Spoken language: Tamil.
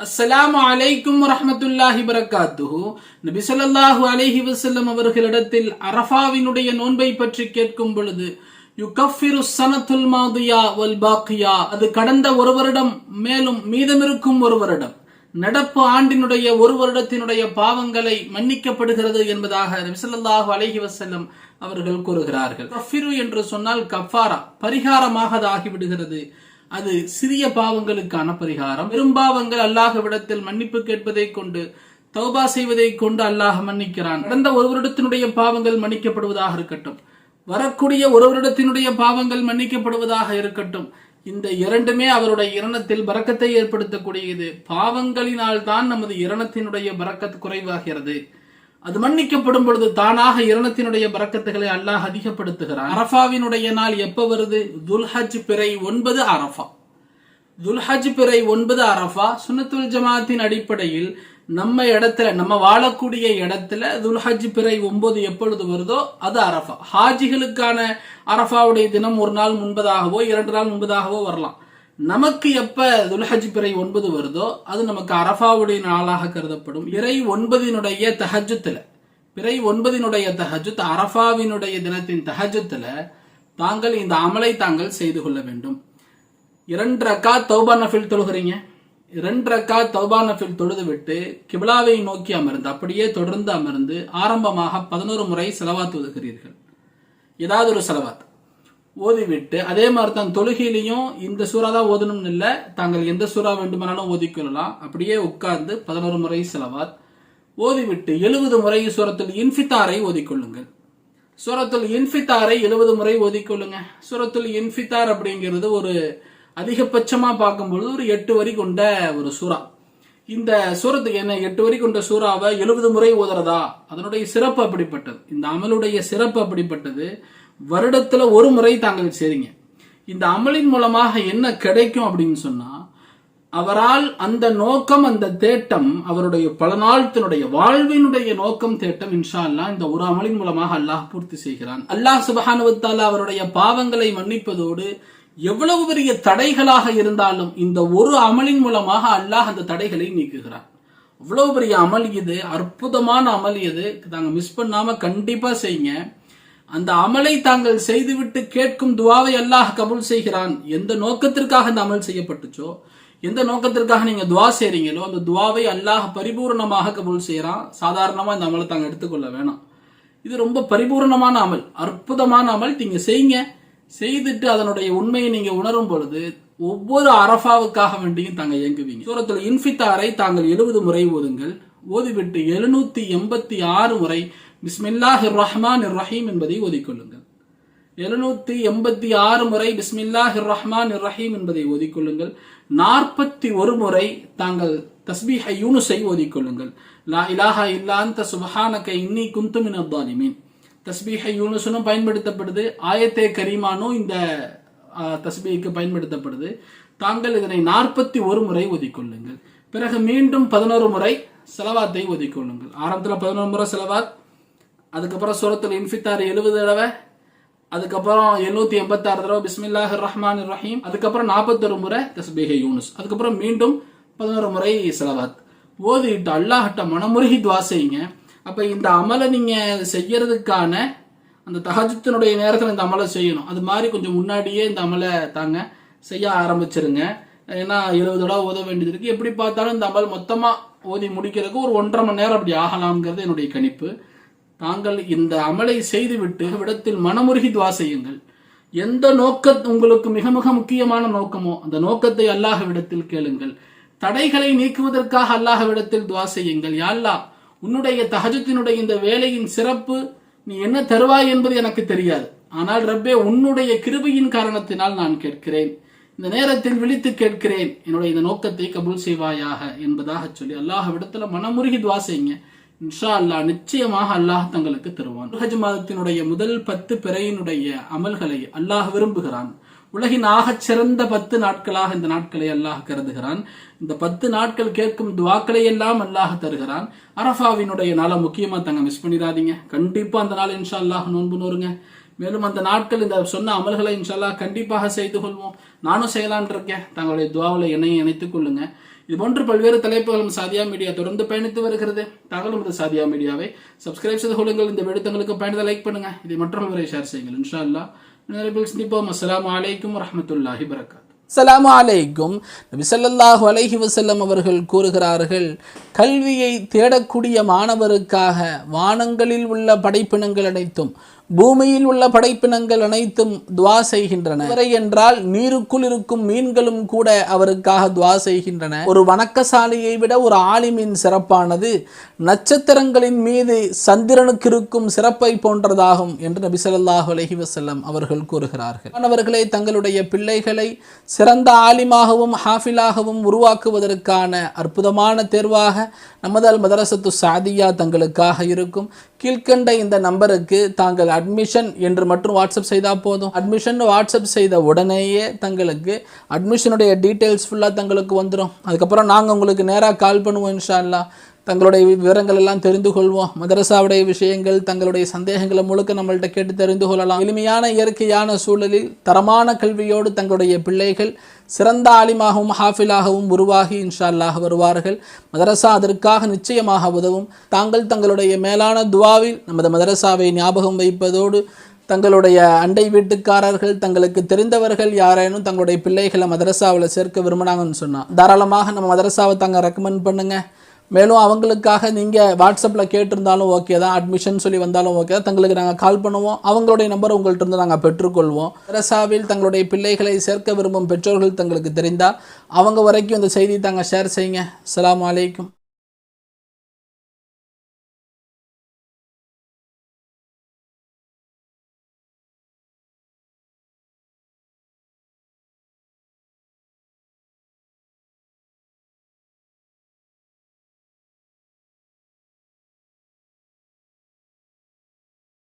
அஸ்ஸலாமு அலைக்கும் ரஹமத்துல்லாஹி பரக்காத்துஹு நபி அலைஹி வசல்லம் அவர்களிடத்தில் அரஃபாவினுடைய நோன்பை பற்றி கேட்கும் பொழுது யுகஃபிரு சனத்துல் மாதியா வல் பாக்கியா அது கடந்த ஒரு வருடம் மேலும் மீதமிருக்கும் ஒரு வருடம். நடப்பு ஆண்டினுடைய ஒரு வருடத்தினுடைய பாவங்களை மன்னிக்கப்படுகிறது என்பதாக நபிசல்லாஹு ஸல்லல்லாஹு அலைஹி அவர்கள் கூறுகிறார்கள். கஃபிரு என்று சொன்னால் கஃபாரா பரிகாரமாக அது ஆகிவிடுகிறது அது சிறிய பாவங்களுக்கான பரிகாரம் பெரும்பாவங்கள் அல்லாஹ்விடத்தில் மன்னிப்பு கேட்பதை கொண்டு தௌபா செய்வதை கொண்டு அல்லாஹ் மன்னிக்கிறான். கடந்த ஒரு வருடத்தினுடைய பாவங்கள் மன்னிக்கப்படுவதாக இருக்கட்டும். வரக்கூடிய ஒரு வருடத்தினுடைய பாவங்கள் மன்னிக்கப்படுவதாக இருக்கட்டும். இந்த இரண்டுமே அவருடைய இரணத்தில் பறக்கத்தை ஏற்படுத்தக்கூடியது. பாவங்களினால் தான் நமது இரணத்தினுடைய பறக்கத் குறைவாகிறது. அது மன்னிக்கப்படும் பொழுது தானாக இரணத்தினுடைய பறக்கத்துகளை அல்லாஹ் அதிகப்படுத்துகிறான். அரஃபாவினுடைய நாள் எப்ப வருது? துல்ஹஜ் பிறை ஒன்பது அரஃபா. துல்ஹஜ் பிறை ஒன்பது அரஃபா சுனத்துல் ஜமாத்தின் அடிப்படையில் நம்ம இடத்துல நம்ம வாழக்கூடிய இடத்துல துல்ஹஜ் பிறை ஒன்பது எப்பொழுது வருதோ அது அரஃபா. ஹாஜிகளுக்கான அரஃபாவுடைய தினம் ஒரு நாள் முன்பதாகவோ இரண்டு நாள் முன்பதாகவோ வரலாம். நமக்கு எப்ப துல்ஹஜ் பிறை ஒன்பது வருதோ அது நமக்கு அரஃபாவுடைய நாளாக கருதப்படும். இறை ஒன்பதினுடைய தஹஜத்துல பிறை ஒன்பதினுடைய தஹஜுத் அரஃபாவினுடைய தினத்தின் தஹஜத்துல தாங்கள் இந்த அமலை தாங்கள் செய்து கொள்ள வேண்டும். இரண்டு ரக்கா தௌபா நஃபில் தொழுகிறீங்க? இரண்டு ரக்கா தௌபா நஃபில் தொழுது விட்டு கிபிலாவை நோக்கி அமர்ந்து அப்படியே தொடர்ந்து அமர்ந்து ஆரம்பமாக பதினோரு முறை செலவாத்து ஒதுக்கிறீர்கள் ஏதாவது ஒரு செலவாத் ஓதிவிட்டு அதே மாதிரி தான் தொழுகையிலையும் இந்த சூறா தான் ஓதணும்னு இல்லை. தாங்கள் எந்த சூறா வேண்டுமானாலும் ஓதிக்கொள்ளலாம் அப்படியே உட்கார்ந்து பதினோரு முறை செலவாத். ஓதிவிட்டு எழுபது முறை சூரத்தில் இன்ஃபித்தாரை ஓதிக்கொள்ளுங்கள் சூரத்தில் இன்ஃபித்தாரை எழுபது முறை ஓதிக்கொள்ளுங்க சூரத்தில் இன்ஃபித்தார் அப்படிங்கிறது ஒரு அதிகபட்சமாக பார்க்கும்பொழுது ஒரு எட்டு வரி கொண்ட ஒரு சூறா. இந்த சூரத்துக்கு என்ன எட்டு வரி கொண்ட சூறாவை எழுபது முறை ஓதுறதா? அதனுடைய சிறப்பு அப்படிப்பட்டது. இந்த அமலுடைய சிறப்பு அப்படிப்பட்டது. வருடத்துல ஒரு முறை தாங்கள் சேருங்க இந்த அமலின் மூலமாக என்ன கிடைக்கும் அப்படின்னு சொன்னா அவரால் அந்த நோக்கம் அந்த தேட்டம் அவருடைய பல நாளத்தினுடைய வாழ்வினுடைய நோக்கம் தேட்டம் இன்ஷா அல்லாஹ் இந்த ஒரு அமலின் மூலமாக அல்லாஹ் பூர்த்தி செய்கிறான். அல்லாஹ் சுபஹானுவத்தால் அவருடைய பாவங்களை மன்னிப்பதோடு எவ்வளவு பெரிய தடைகளாக இருந்தாலும் இந்த ஒரு அமலின் மூலமாக அல்லாஹ் அந்த தடைகளை நீக்குகிறான். அவ்வளவு பெரிய அமல் இது அற்புதமான அமல் இது. நாங்கள் மிஸ் பண்ணாம கண்டிப்பா செய்யுங்க. அந்த அமலை தாங்கள் செய்துவிட்டு கேட்கும் துவாவை அல்லாஹ் கபுல் செய்கிறான். எந்த நோக்கத்திற்காக அந்த அமல் செய்யப்பட்டுச்சோ எந்த நோக்கத்திற்காக நீங்க துவா செய்றீங்களோ அந்த துவாவை அல்லாஹ் பரிபூர்ணமாக கபுல் செய்யறான் சாதாரணமா இந்த அமலை தாங்க எடுத்துக்கொள்ள வேணாம். இது ரொம்ப பரிபூர்ணமான அமல் அற்புதமான அமல். நீங்க செய்யுங்க செய்துட்டு அதனுடைய உண்மையை நீங்க உணரும் பொழுது ஒவ்வொரு அரஃபாவுக்காக வேண்டியும் தாங்க இயங்குவீங்க. சூரத்தில் இன்ஃபித்தாரை தாங்கள் எழுபது முறை ஓதுங்கள். ஓதிவிட்டு எழுநூத்தி எண்பத்தி ஆறு முறை பிஸ்மில்லாஹிர் ரஹ்மான் ரஹீம் என்பதை ஓதிக்கொள்ளுங்கள். எழுநூத்தி எண்பத்தி ஆறு முறை பிஸ்மில்லாஹிர் ரஹ்மான் ரஹீம் என்பதை ஓதிக்கொள்ளுங்கள். நாற்பத்தி ஒரு முறை தாங்கள் தஸ்பீஹ யூனுஸை ஓதிக்கொள்ளுங்கள். லா இலாஹா இல்லாந்த சுபஹானக இன்னி குந்து மின் அத்தாலிமீன் தஸ்பீஹ யூனுஸுனும் பயன்படுத்தப்படுது. ஆயத்தே கரீமானும் இந்த தஸ்பீக்கு பயன்படுத்தப்படுது. தாங்கள் இதனை நாற்பத்தி ஒரு முறை ஒதிக்கொள்ளுங்கள் பிறகு மீண்டும் பதினோரு முறை செலவாத்தை ஒதிக்கொள்ளுங்கள் ஆரம்பத்தில் பதினோரு முறை செலவாத் அதுக்கப்புறம் சுரத்தில் இன்ஃபித்தார் எழுபது தடவை அதுக்கப்புறம் எழுநூத்தி எண்பத்தாறு தடவை பிஸ்மில்லாஹ் ரஹ்மான் ரஹீம். அதுக்கப்புறம் நாற்பத்தொரு முறை தஸ்பீஹ யூனுஸ். அதுக்கப்புறம் மீண்டும் பதினோரு முறை செலவாத். ஓதிட்டு அல்லாஹ்ட்ட மனமுருகி துவா செய்யுங்க. இந்த அமலை நீங்கள் செய்யறதுக்கான அந்த தகஜத்தினுடைய நேரத்தில் இந்த அமலை செய்யணும். அது மாதிரி கொஞ்சம் முன்னாடியே இந்த அமலை தாங்க செய்ய ஆரம்பிச்சிருங்க. ஏன்னா எழுபது தடவை ஓத வேண்டியது இருக்குது எப்படி பார்த்தாலும் இந்த அமல் மொத்தமாக ஓதி முடிக்கிறதுக்கு ஒரு ஒன்றரை மணி நேரம் அப்படி ஆகலாம்ங்கிறது என்னுடைய கணிப்பு. தாங்கள் இந்த அமலை செய்துவிட்டு விடத்தில் மனமுருகி துவா செய்யுங்கள். எந்த நோக்க உங்களுக்கு மிக மிக முக்கியமான நோக்கமோ அந்த நோக்கத்தை அல்லாஹ்விடத்தில் கேளுங்கள். தடைகளை நீக்குவதற்காக அல்லாஹ்விடத்தில் துவா செய்யுங்கள். யாழ்லா உன்னுடைய தகஜத்தினுடைய இந்த வேலையின் சிறப்பு நீ என்ன தருவாய் என்பது எனக்கு தெரியாது. ஆனால் ரப்பே உன்னுடைய கிருபையின் காரணத்தினால் நான் கேட்கிறேன். இந்த நேரத்தில் விழித்து கேட்கிறேன். என்னுடைய இந்த நோக்கத்தை கபூல் செய்வாயாக என்பதாக சொல்லி அல்லாஹ்விடத்துல மனமுருகி துவா செய்யுங்க. இன்ஷா அல்லாஹ் நிச்சயமாக அல்லாஹ் தங்களுக்கு தருவான். ஹஜ் மாதத்தினுடைய முதல் பத்து பிறையினுடைய அமல்களை அல்லாஹ் விரும்புகிறான். உலகின் ஆகச் சிறந்த பத்து நாட்களாக இந்த நாட்களை அல்லாஹ் கருதுகிறான். இந்த பத்து நாட்கள் கேட்கும் துவாக்களை எல்லாம் அல்லாஹ் தருகிறான். அரஃபாவினுடைய நாளை முக்கியமா தங்க மிஸ் பண்ணிடாதீங்க. கண்டிப்பா அந்த நாள் இன்ஷா அல்லாஹ் நோன்பு நோருங்க. மேலும் அந்த நாட்கள் இந்த சொன்ன அமல்களை இன்ஷா அல்லாஹ் கண்டிப்பாக செய்து கொள்வோம். நானும் செய்யலான் இருக்கேன். தங்களுடைய துவாவில் என்னையும் இணைத்துக் கொள்ளுங்க. இது போன்று பல்வேறு தலைப்புகளும் சாதியா மீடியா தொடர்ந்து பயணித்து வருகிறது. தாங்களும் இந்த சாதியா மீடியாவை சப்ஸ்கிரைப் செய்து கொள்ளுங்கள். இந்த விடுத்தங்களுக்கு பயணத்தை லைக் பண்ணுங்க. இதை மற்றவர்களை ஷேர் செய்யுங்கள். இன்ஷா அல்லாஹ் நிறைய சந்திப்போம். அஸ்லாம் அலைக்கும் வரமத்துல்லாஹி வரகாத் அஸ்ஸலாமு அலைக்கும். நபி ஸல்லல்லாஹு அலைஹி அவர்கள் கூறுகிறார்கள் கல்வியை தேடக்கூடிய மாணவருக்காக வானங்களில் உள்ள படைப்பினங்கள் அனைத்தும் பூமியில் உள்ள படைப்பினங்கள் அனைத்தும் துவா செய்கின்றன. வரை என்றால் நீருக்குள் இருக்கும் மீன்களும் கூட அவருக்காக துவா செய்கின்றன. ஒரு வணக்கசாலியை விட ஒரு ஆலிமின் சிறப்பானது நட்சத்திரங்களின் மீது சந்திரனுக்கு இருக்கும் சிறப்பை போன்றதாகும் என்று நபி ஸல்லல்லாஹு அலைஹி அவர்கள் கூறுகிறார்கள். மாணவர்களே தங்களுடைய பிள்ளைகளை சிறந்த ஆலிமாகவும் ஹாஃபிலாகவும் உருவாக்குவதற்கான அற்புதமான தேர்வாக நமது அல் மதரசத்து சாதியா தங்களுக்காக இருக்கும். கீழ்கண்ட இந்த நம்பருக்கு தாங்கள் அட்மிஷன் என்று மட்டும் வாட்ஸ்அப் செய்தால் போதும். அட்மிஷன் வாட்ஸ்அப் செய்த உடனேயே தங்களுக்கு அட்மிஷனுடைய டீட்டெயில்ஸ் ஃபுல்லாக தங்களுக்கு வந்துடும் அதுக்கப்புறம் நாங்கள் உங்களுக்கு நேராக கால் பண்ணுவோம் இன்ஷா தங்களுடைய விவரங்கள் எல்லாம் தெரிந்து கொள்வோம். மதரசாவுடைய விஷயங்கள் தங்களுடைய சந்தேகங்களை முழுக்க நம்மள்கிட்ட கேட்டு தெரிந்து கொள்ளலாம். எளிமையான இயற்கையான சூழலில் தரமான கல்வியோடு தங்களுடைய பிள்ளைகள் சிறந்த ஆலிமாகவும் ஹாஃபிலாகவும் உருவாகி இன்ஷா அல்லாஹ் வருவார்கள். மதரசா அதற்காக நிச்சயமாக உதவும். தாங்கள் தங்களுடைய மேலான துவாவில் நமது மதரசாவை ஞாபகம் வைப்பதோடு தங்களுடைய அண்டை வீட்டுக்காரர்கள் தங்களுக்கு தெரிந்தவர்கள் யாரேனும் தங்களுடைய பிள்ளைகளை மதரசாவில் சேர்க்க விரும்பினாங்கன்னு சொன்னால் தாராளமாக நம்ம மதரசாவை தாங்க ரெக்கமெண்ட் பண்ணுங்கள் மேலும் அவங்களுக்காக நீங்கள் வாட்ஸ்அப்பில் கேட்டிருந்தாலும் ஓகே தான். அட்மிஷன் சொல்லி வந்தாலும் ஓகே தான். தங்களுக்கு நாங்கள் கால் பண்ணுவோம். அவங்களுடைய நம்பர் உங்கள்கிட்ட இருந்து நாங்கள் பெற்றுக்கொள்வோம். மதரசாவில் தங்களுடைய பிள்ளைகளை சேர்க்க விரும்பும் பெற்றோர்கள் தங்களுக்கு தெரிந்தால் அவங்க வரைக்கும் இந்த செய்தி தாங்க ஷேர் செய்யுங்க. அலாம் வலைக்கும்